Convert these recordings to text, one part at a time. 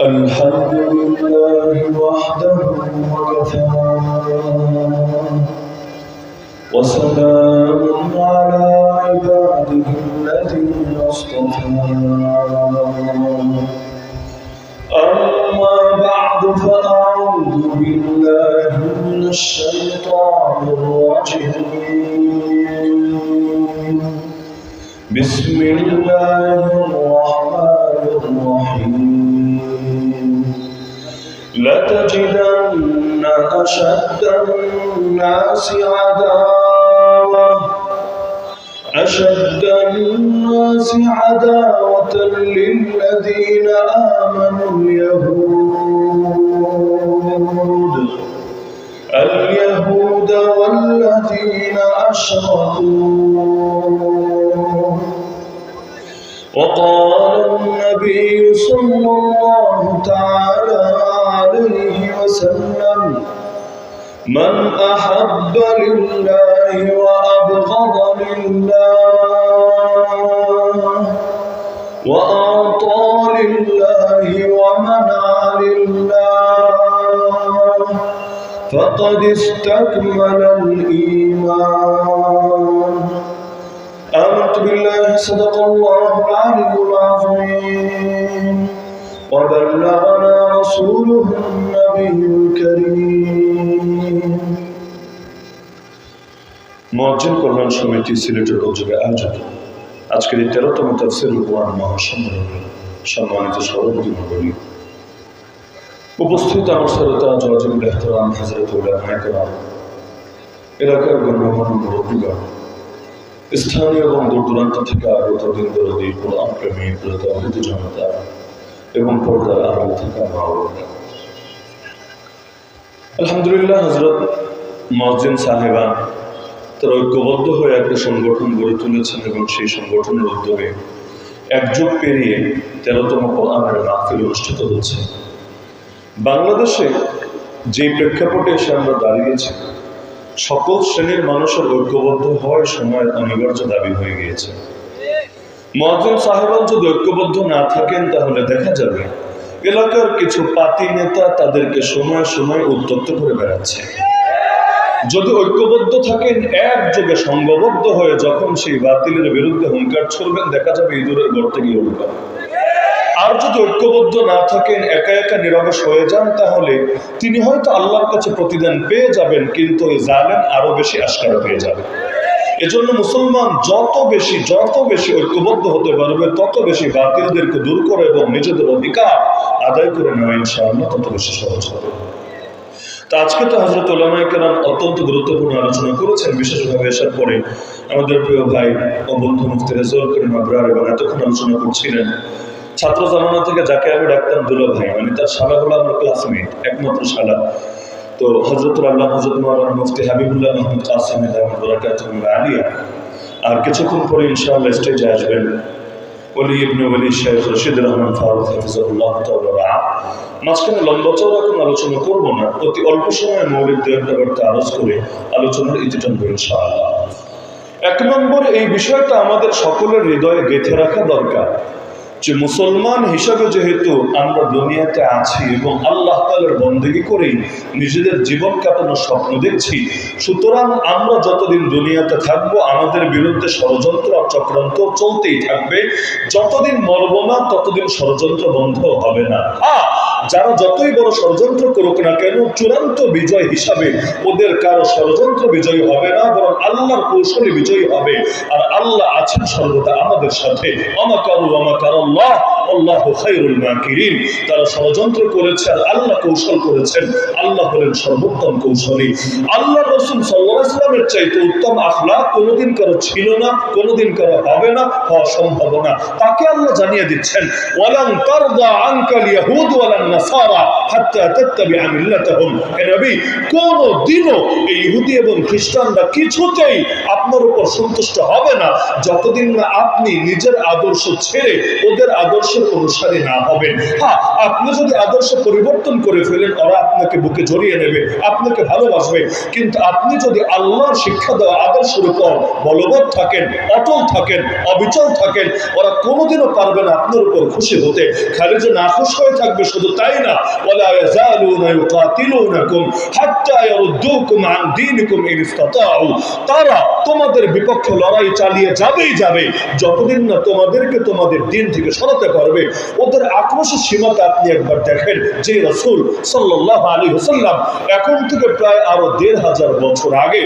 الحمد لله وحده وكفى. وسلام على عباده الذين اصطفى. أما بعد فأعوذ بالله من الشيطان الرجيم. بسم الله الرحمن لتجدن أشد الناس عداوة. أشد الناس عداوة للذين آمنوا اليهود. اليهود والذين أشركوا. وقال النبي صلى الله تعالى عليه وسلم. من أحب لله وأبغض لله وأعطى لله ومنع لله فقد استكمل الإيمان. آمنت بالله صدق الله العلي العظيم. وبلغنا رسوله النبي الكريم মজ্জিন কল্যাণ সমিতি সিলেটের উদ্যোগে আয়োজিত আজকের এই তেরোতম তফসিল কোরআন মহাসম্মেলনে সম্মানিত সভাপতি মণ্ডলী উপস্থিত আমার শ্রোতা জজিম এহতরাম হজরত উলামায়াম এলাকার গণ্যমান্য মুরব্বীগণ স্থানীয় এবং দূর দূরান্ত থেকে আগত দিন দরদি কোরআন প্রেমী প্রতাহিত জনতা এবং পর্দার আড়াল থাকা আলহামদুলিল্লাহ হজরত মসজিদ সাহেবান তারা ঐক্যবদ্ধ হয়ে একটা সংগঠন গড়ে তুলেছেন এবং সেই সংগঠনের উদ্যোগে এক যুগ পেরিয়ে তেরোতম কোরআনের মাহফিল অনুষ্ঠিত হচ্ছে। বাংলাদেশে যে প্রেক্ষাপটে এসে আমরা দাঁড়িয়েছি, সকল শ্রেণির মানুষের ঐক্যবদ্ধ হওয়ার সময় অনিবার্য দাবি হয়ে গিয়েছে। মহাজন সাহেবান যদি ঐক্যবদ্ধ না থাকেন, তাহলে দেখা যাবে এলাকার কিছু পাতি নেতা তাদেরকে সময় সময় উত্তপ্ত করে বেড়াচ্ছে। যদি ঐক্যবদ্ধ থাকেন, একযোগে সংঘবদ্ধ হয়ে যখন সেই বাতিলের বিরুদ্ধে হুঙ্কার ছড়বেন, দেখা যাবে ইঁদুরের গর্তে গিয়ে উল্কা আর যদি ঐক্যবদ্ধ না থাকেন, একা একা নিরবশ হয়ে যান, তাহলে তিনি হয়তো আল্লাহর কাছে প্রতিদান পেয়ে যাবেন, কিন্তু ওই জালেম আরও বেশি আস্কার পেয়ে যাবে। এজন্য মুসলমান যত বেশি যত বেশি ঐক্যবদ্ধ হতে পারবে, তত বেশি বাতিলদেরকে দূর করে এবং নিজেদের অধিকার আদায় করে নেওয়া ইনশাআল্লাহ তত বেশি সহজ হবে। তা আজকে তো হজরত ওলামায়াম অত্যন্ত গুরুত্বপূর্ণ আলোচনা করেছেন, বিশেষভাবে আসার পরে আমাদের প্রিয় ভাই ও বন্ধু মুফতি রেজল করিম এবং এতক্ষণ আলোচনা করছিলেন। ছাত্র জামানা থেকে যাকে আমি ডাকতাম দুলা ভাই মানে তার শালা হলো আমার ক্লাসমেট একমাত্র শালা। তো হজরত আল্লাহ হজরত মৌলানা মুফতি হাবিবুল্লাহ মাহমুদ কাসিম আলিয়া। আর কিছুক্ষণ পরে ইনশাআল্লাহ স্টেজে আসবেন ইবনে রহমান ফারুক কোনো আলোচনা করব না, অতি অল্প মৌলিক করে আলোচনার ইনশাআল্লাহ। এক নম্বর, এই বিষয়টা আমাদের সকলের হৃদয়ে গেঁথে রাখা দরকার। যে মুসলমান হিসাবে যেহেতু আমরা দুনিয়াতে আছি এবং আল্লাহ তালের বন্দেগি করেই নিজেদের জীবন কাটানোর স্বপ্ন দেখছি, সুতরাং আমরা যতদিন দুনিয়াতে থাকব, আমাদের বিরুদ্ধে ষড়যন্ত্র আর চক্রান্ত চলতেই থাকবে। যতদিন মরব না, ততদিন ষড়যন্ত্র বন্ধ হবে না। হ্যাঁ যারা যতই বড় ষড়যন্ত্র করুক না কেন, চূড়ান্ত বিজয় হিসাবে ওদের কারও ষড়যন্ত্র বিজয়ী হবে না, বরং আল্লাহর কৌশলী বিজয়ী হবে। আর আল্লাহ আছেন সর্বদা আমাদের সাথে। অমাকারু অমাকার আল্লাহ আল্লাহ কারও ছিল না, কোনোদিন কারও হবে না, হওয়া সম্ভব না। তাকে আল্লাহ জানিয়ে দিচ্ছেন দিনও এই ইহুদি এবং খ্রিস্টানরা কিছুতেই আপনার উপর সন্তুষ্ট হবে না। যতদিন না আপনি নিজের আদর্শ ছেড়ে ওদের আদর্শের অনুসারী না হবেন। হ্যাঁ আপনি যদি আদর্শ পরিবর্তন করে ফেলেন, ওরা আপনাকে বুকে জড়িয়ে নেবে, আপনাকে ভালোবাসবে। কিন্তু আপনি যদি আল্লাহর শিক্ষা দেওয়া আদর্শের উপর বলবৎ থাকেন, অটল থাকেন, অবিচল থাকেন, ওরা কোনোদিনও পারবে না আপনার উপর খুশি হতে। খালি যে নাখুশ হয়ে থাকবে, শুধু তাই না তারা তোমাদের বিপক্ষে লড়াই চালিয়ে যাবেই যাবে, যতদিন না তোমাদেরকে তোমাদের দিন থেকে সরাতে পারবে। ওদের আক্রোশের সীমাকে আপনি একবার দেখেন যে রসুল সাল্লাহ আলী হোসাল্লাম এখন থেকে প্রায় আরও দেড় হাজার বছর আগে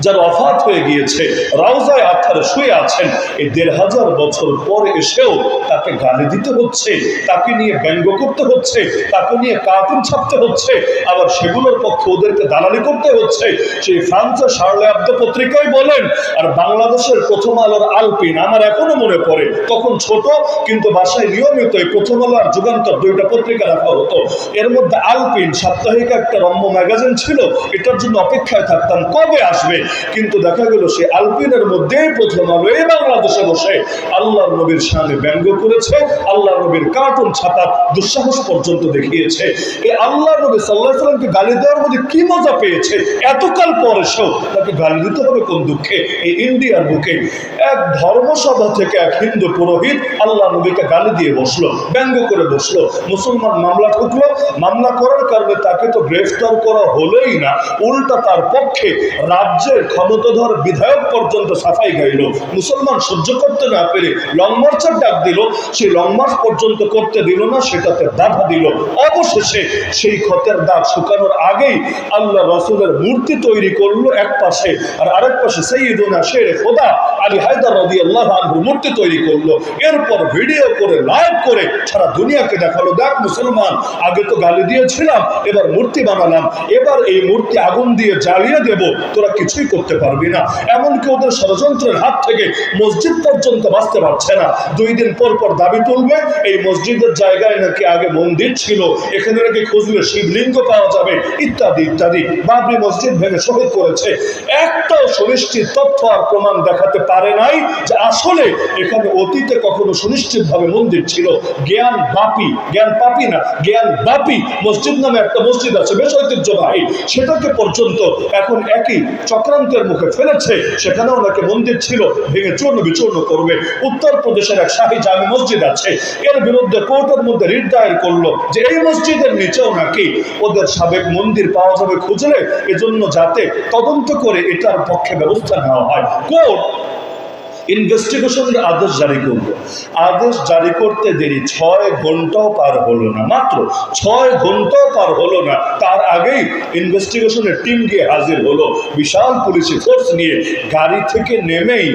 যার অফাত হয়ে গিয়েছে, রাউজায় আত্মারে শুয়ে আছেন, এই দেড় হাজার বছর পর এসেও তাকে গালি দিতে হচ্ছে, তাকে নিয়ে ব্যঙ্গ করতে হচ্ছে, তাকে নিয়ে কার্টুন ছাপতে হচ্ছে, আবার সেগুলোর পক্ষে ওদেরকে দালালি করতে হচ্ছে। সেই ফ্রান্সের শার্লে আব্দ পত্রিকায় বলেন, আর বাংলাদেশের প্রথম আলোর আলপিন আমার এখনও মনে পড়ে। তখন ছোট, কিন্তু বাসায় নিয়মিত এই প্রথম আলো আর যুগান্তর দুইটা পত্রিকা রাখা হতো। এর মধ্যে আলপিন সাপ্তাহিক একটা রম্য ম্যাগাজিন ছিল, এটার জন্য অপেক্ষায় থাকতাম কবে আসবে? কিন্তু দেখা গেল সে আলপিনের মধ্যেই প্রথম আলো। এই বাংলাদেশে বসে আল্লাহ নবীর সামনে ব্যঙ্গ করেছে আল্লাহ নবীর কার্টুন ছাপার দুঃসাহস পর্যন্ত দেখিয়েছে। এই আল্লাহ নবী সাল্লাহ সাল্লামকে গালি দেওয়ার মধ্যে কি মজা পেয়েছে? এতকাল পর এসেও তাকে গালি দিতে হবে কোন দুঃখে? এই ইন্ডিয়ার বুকে এক ধর্মসভা থেকে এক হিন্দু পুরোহিত আল্লাহ নবীকে গালি দিয়ে বসল, ব্যঙ্গ করে বসল, মুসলমান মামলা ঠুকলো। মামলা করার কারণে তাকে তো গ্রেফতার করা হলোই না, উল্টা তার পক্ষে রাজ্যের ক্ষমতাধর বিধায়ক পর্যন্ত সাফাই গাইল। মুসলমান সহ্য করতে না পেরে লং মার্চের ডাক দিল। সেই লং মার্চ পর্যন্ত করতে দিল না, সেটাতে বাধা দিল। অবশেষে সেই ক্ষতের দাগ শুকানোর আগেই আল্লাহ রসুলের মূর্তি তৈরি করল এক পাশে, আর আরেক পাশে সৈয়দুনা শের খোদা আলী হায়দার রদি আল্লাহ আনহুর মূর্তি তৈরি করল। এরপর ভিডিও করে লাইভ করে সারা দুনিয়াকে দেখাল, দেখ মুসলমান, আগে তো গালি দিয়েছিলাম, এবার মূর্তি বানালাম, এবার এই মূর্তি আগুন দিয়ে জ্বালিয়ে দেব, তোরা কিছুই করতে পারবি না। এমনকি ওদের ষড়যন্ত্রের হাত থেকে মসজিদ পর্যন্ত বাঁচতে পারছে না। দুই দিন পর পর দাবি তুলবে, এই মসজিদের জায়গায় নাকি আগে মন্দির ছিল, এখানে নাকি খুঁজলে শিবলিঙ্গ পাওয়া যাবে, ইত্যাদি ইত্যাদি। বাবরি মসজিদ ভেঙে শহীদ করেছে। একটাও সুনিশ্চিত তথ্য আর প্রমাণ দেখাতে পারে নাই যে আসলে এখানে অতীতে কখনো সুনিশ্চিত ভাবে মন্দির ছিল। জ্ঞান বাপি, জ্ঞান পাপি না, জ্ঞান বাপি মসজিদ নামে একটা মসজিদ আছে, বেশ ঐতিহ্যবাহী। সেটাকে পর্যন্ত এখন একই চক্রান্তের মুখে ফেলেছে, সেখানেও নাকি মন্দির ছিল, ভেঙে চূর্ণ বিচূর্ণ করবে। উত্তরপ্রদেশের এক শাহী জামি মসজিদ আছে, এর বিরুদ্ধে কোর্টের মধ্যে রিট দায়ের করল যে এই মসজিদের নিচেও নাকি ওদের সাবেক মন্দির পাওয়া যাবে খুঁজলে, এজন্য যাতে তদন্ত করে এটার পক্ষে ব্যবস্থা নেওয়া হয়। কোর্ট ইনভেস্টিগেশনের আদেশ জারি করল আদেশ জারি করতে দেরি, ছয় ঘন্টাও পার হলো না। মাত্র ছয় ঘন্টাও পার হলো না। তার আগেই ইনভেস্টিগেশনের টিম গিয়ে হাজির হলো। বিশাল পুলিশি ফোর্স নিয়ে গাড়ি থেকে নেমেই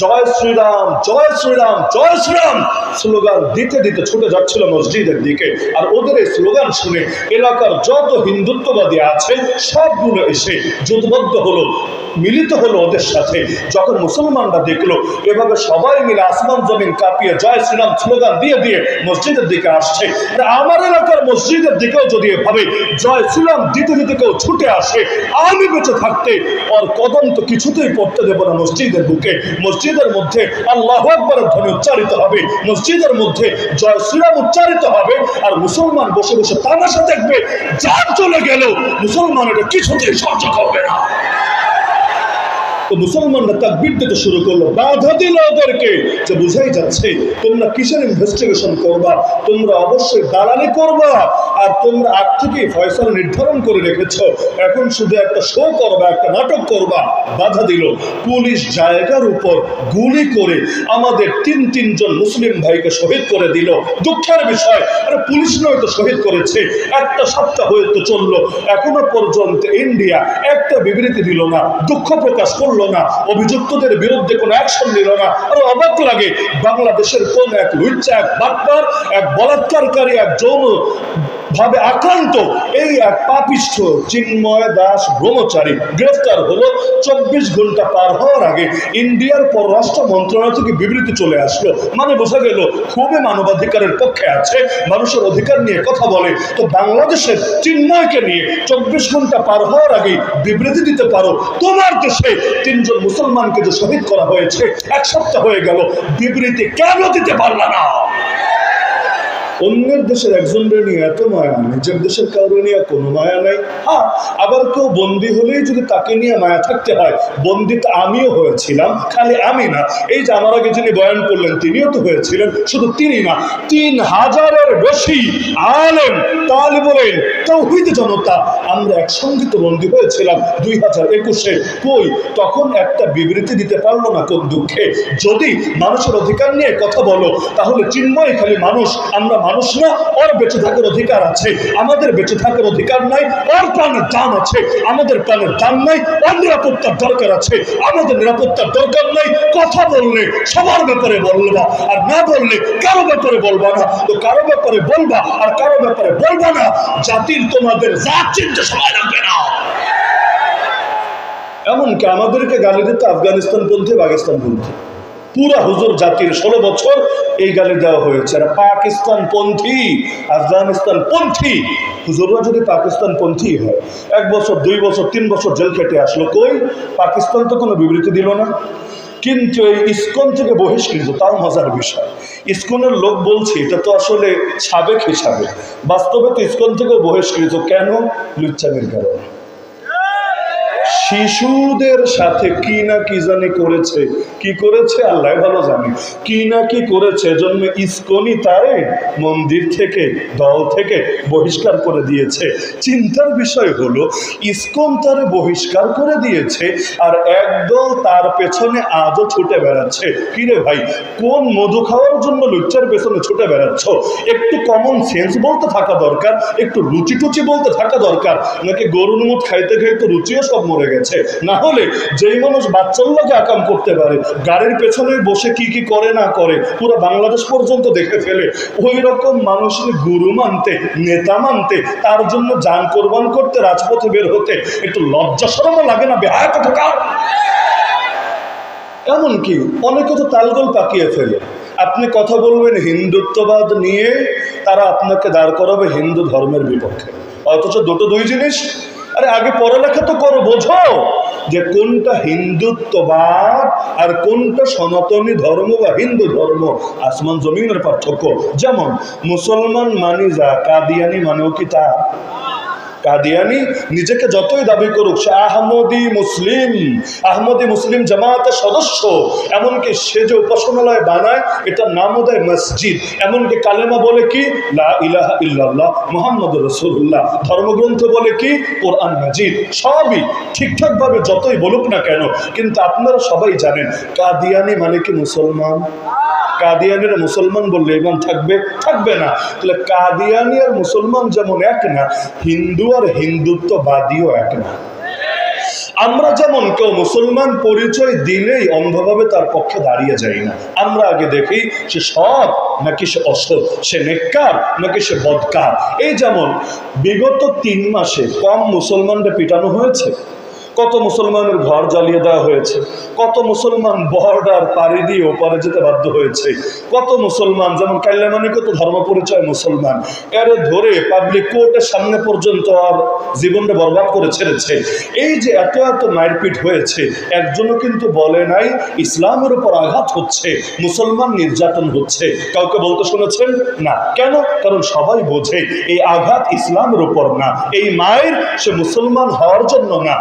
জয় শ্রীরাম জয় শ্রীরাম জয় শ্রীরাম স্লোগান দিতে দিতে ছুটে যাচ্ছিল মসজিদের দিকে। আর ওদের এই স্লোগান শুনে এলাকার যত হিন্দুত্ববাদী আছে, সবগুলো এসে জোটবদ্ধ হলো, মিলিত হলো ওদের সাথে। যখন মুসলমানরা দেখল এভাবে সবাই মিলে আসমান জমিন কাঁপিয়ে জয় শ্রীরাম স্লোগান দিয়ে দিয়ে মসজিদের দিকে আসছে। আমার এলাকার মসজিদের দিকেও যদি এভাবে জয় শ্রীরাম দিতে দিতে কেউ ছুটে আসে, আমি বেঁচে থাকতে ওর কদম তো কিছুতেই পড়তে দেবো না মসজিদের বুকে। মসজিদের মধ্যে আল্লাহ আকবরের ধ্বনি উচ্চারিত হবে। মসজিদের মধ্যে জয় শ্রীরাম উচ্চারিত হবে আর মুসলমান বসে বসে তামাশা দেখবে, যার চলে গেল মুসলমান এটা কিছুতেই সহ্য করবে না। তো মুসলমানরা তাকবির দিতে শুরু করল, বাধা দিল ওদেরকে। যে বুঝাই যাচ্ছে, তোমরা কিসের ইনভেস্টিগেশন করবা? তোমরা অবশ্যই দালালি করবা। আর তোমরা আগ থেকেই ফয়সালা নির্ধারণ করে রেখেছো। এখন শুধু একটা শো করবা, একটা নাটক করবা। বাধা দিল। পুলিশ জায়গার উপর গুলি করে আমাদের তিন, তিনজন মুসলিম ভাইকে শহীদ করে দিল। দুঃখের বিষয়, আরে পুলিশ নয় তো শহীদ করেছে। একটা সপ্তাহ হয়ে তো চলল। এখনও পর্যন্ত ইন্ডিয়া একটা বিবৃতি দিল না। দুঃখ প্রকাশ করল না। অভিযুক্তদের বিরুদ্ধে কোনো অ্যাকশন নিল না। আরও অবাক লাগে, বাংলাদেশের কোন এক লুচ্চা, এক বাপ্পার এক বলাৎকারকারী, এক যৌন ভাবে আক্রান্ত। এই এক পাপিষ্ঠ চিন্ময় দাস ব্রহ্মচারী গ্রেফতার হলো চব্বিশ ঘণ্টা পার হওয়ার আগে ইন্ডিয়ার পররাষ্ট্র মন্ত্রণালয় থেকে বিবৃতি চলে আসলো। মানে বোঝা গেল, খুবই মানবাধিকারের পক্ষে আছে, মানুষের অধিকার নিয়ে কথা বলে। তো বাংলাদেশের চিন্ময়কে নিয়ে চব্বিশ ঘণ্টা পার হওয়ার আগে বিবৃতি দিতে পারো। তোমার দেশে তিনজন মুসলমানকে যে শহীদ করা হয়েছে, এক সপ্তাহ হয়ে গেল, বিবৃতি কেন দিতে পারলা না? অন্যের দেশের একজনের নিয়ে এত মায়া, নিজের দেশের কারও নিয়ে কোনো মায়া নাই। হ্যাঁ আবার কেউ বন্দি হলেই যদি তাকে নিয়ে মায়া থাকতে হয়, বন্দি তো আমিও হয়েছিলাম, খালি আমি না। এই যে আমার আগে যিনি বয়ান করলেন, তিনিও তো হয়েছিলেন, শুধু তিনি না, তিন হাজারের বেশি আলেম তাহলে বলেন তৌহিদ জনতা, আমরা একসঙ্গে তো বন্দী হয়েছিলাম দুই হাজার একুশে। কই, তখন একটা বিবৃতি দিতে পারল না কোন দুঃখে? যদি মানুষের অধিকার নিয়ে কথা বলো, তাহলে চিন্ময় খালি মানুষ, আমরা মানুষ না, ওর বেঁচে থাকার অধিকার আছে। আমাদের বেঁচে থাকার অধিকার নাই, ওর প্রাণের দাম আছে। আমাদের প্রাণের দাম নাই, ওর নিরাপত্তার দরকার আছে। আমাদের নিরাপত্তার দরকার নাই, কথা বললে, সবার ব্যাপারে বলবা, আর না বললে কারও ব্যাপারে বলবা না। তো কারও ব্যাপারে বলবা, আর কারও ব্যাপারে বলবা না, জাতির তোমাদের জাত চিনতে সময় লাগবে না। এমনকি আমাদেরকে গালি দিতে আফগানিস্তান পন্থী, পাকিস্তান পন্থী। পুরা হুজুর জাতির ষোলো বছর এই গালি দেওয়া হয়েছে। আর পাকিস্তান পন্থী আফগানিস্তান পন্থী হুজুররা যদি পাকিস্তান পন্থী হয়, এক বছর, দুই বছর, তিন বছর জেল খেটে আসলো কই? পাকিস্তান তো কোনো বিবৃতি দিল না। কিন্তু এই ইস্কন থেকে বহিষ্কৃত, তাও মজার বিষয়। ইস্কনের লোক বলছে, এটা তো আসলে সাবেক হিসাবে। বাস্তবে তো ইস্কন থেকে বহিষ্কৃত। কেন? লুচ্চামের কারণে। শিশুদের সাথে কি না কি জানি করেছে। কি করেছে? আল্লাহ ভালো জানে। কি না কি করেছে? জন্য ইস্কনি তারে মন্দির থেকে, দল থেকে বহিষ্কার করে দিয়েছে। চিন্তার বিষয় হলো, ইস্কন তারে বহিষ্কার করে দিয়েছে আর একদল তার পেছনে আজও ছুটে বেড়াচ্ছে। কিরে ভাই, কোন মধু খাওয়ার জন্য লুচ্চার পেছনে ছুটে বেড়াচ্ছ? একটু কমন সেন্স বলতে থাকা দরকার, একটু রুচি টুচি বলতে থাকা দরকার। নাকি গরুর মুখ খাইতে খাইতে রুচিও সব মরে গেছে। না হলে যেই মানুষ বাচ্চাল্লাকে আকাম করতে পারে, গাড়ির পেছনে বসে কি কি করে না করে, পুরো বাংলাদেশ পর্যন্ত দেখে ফেলে। ওই রকম মানুষের গুরু মানতে, নেতা মানতে, তার জন্য যান কোরবান করতে, রাজপথে বের হতে একটু লজ্জা সরমও লাগে না, বেহায় কোথাকার এমনকি অনেকে তো তালগোল পাকিয়ে ফেলে। আপনি কথা বলবেন হিন্দুত্ববাদ নিয়ে, তারা আপনাকে দাঁড় করাবে হিন্দু ধর্মের বিপক্ষে। অথচ দুটো দুই জিনিস আরে আগে পড়ালেখা তো করো, বোঝো যে কোনটা হিন্দুত্ববাদ আর কোনটা সনাতনী ধর্ম বা হিন্দু ধর্ম। আসমান জমিনের পার্থক্য। যেমন মুসলমান মানি যা, কাদিয়ানি মানেও কি তা? কাদিয়ানি নিজেকে যতই দাবি করুক, সে আহমদি মুসলিম আহমদি মুসলিম জামাতের সদস্য, এমনকি সে যে উপাসনালয় বানায়, এটার নামও দেয় মসজিদ। এমনকি কালেমা বলে কি? লা ইলাহা ইল্লাল্লাহ মোহাম্মদ রসুল্লাহ ধর্মগ্রন্থ বলে কি? কোরআন মাজিদ। সবই ঠিকঠাকভাবে যতই বলুক না কেন, কিন্তু আপনারা সবাই জানেন, কাদিয়ানি মানে কি মুসলমান? কাদিয়ানির মুসলমান বললে ইমান থাকবে? থাকবে না। তাহলে কাদিয়ানি আর মুসলমান যেমন এক না আর হিন্দুত্ববাদীও এক না। আমরা যেমন কেউ মুসলমান, পরিচয় দিলেই অন্ধভাবে তার পক্ষে দাঁড়িয়ে যাই না। আমরা আগে দেখি সে সৎ, নাকি সে অসৎ, সে নেককার, নাকি সে বদকার। এই যেমন বিগত তিন মাসে কম মুসলমানরা পিটানো হয়েছে। কত মুসলমানের ঘর জ্বালিয়ে দেওয়া হয়েছে, কত মুসলমান বর্ডার পাড়ি দিয়ে ওপারে যেতে বাধ্য হয়েছে, কত মুসলমান, যেমন কাল্যামানি কত ধর্ম পরিচয় মুসলমান, এর ধরে পাবলিক কোর্টের সামনে পর্যন্ত আর জীবনটা বরবাদ করে ছেড়েছে। এই যে এত এত মারপিট হয়েছে, একজনও কিন্তু বলে নাই ইসলামের উপর আঘাত হচ্ছে, মুসলমান নির্যাতন হচ্ছে। কাউকে বলতে শুনেছেন? না। কেন? কারণ সবাই বোঝে, এই আঘাত ইসলামের উপর না, এই মায়ের সে মুসলমান হওয়ার জন্য না।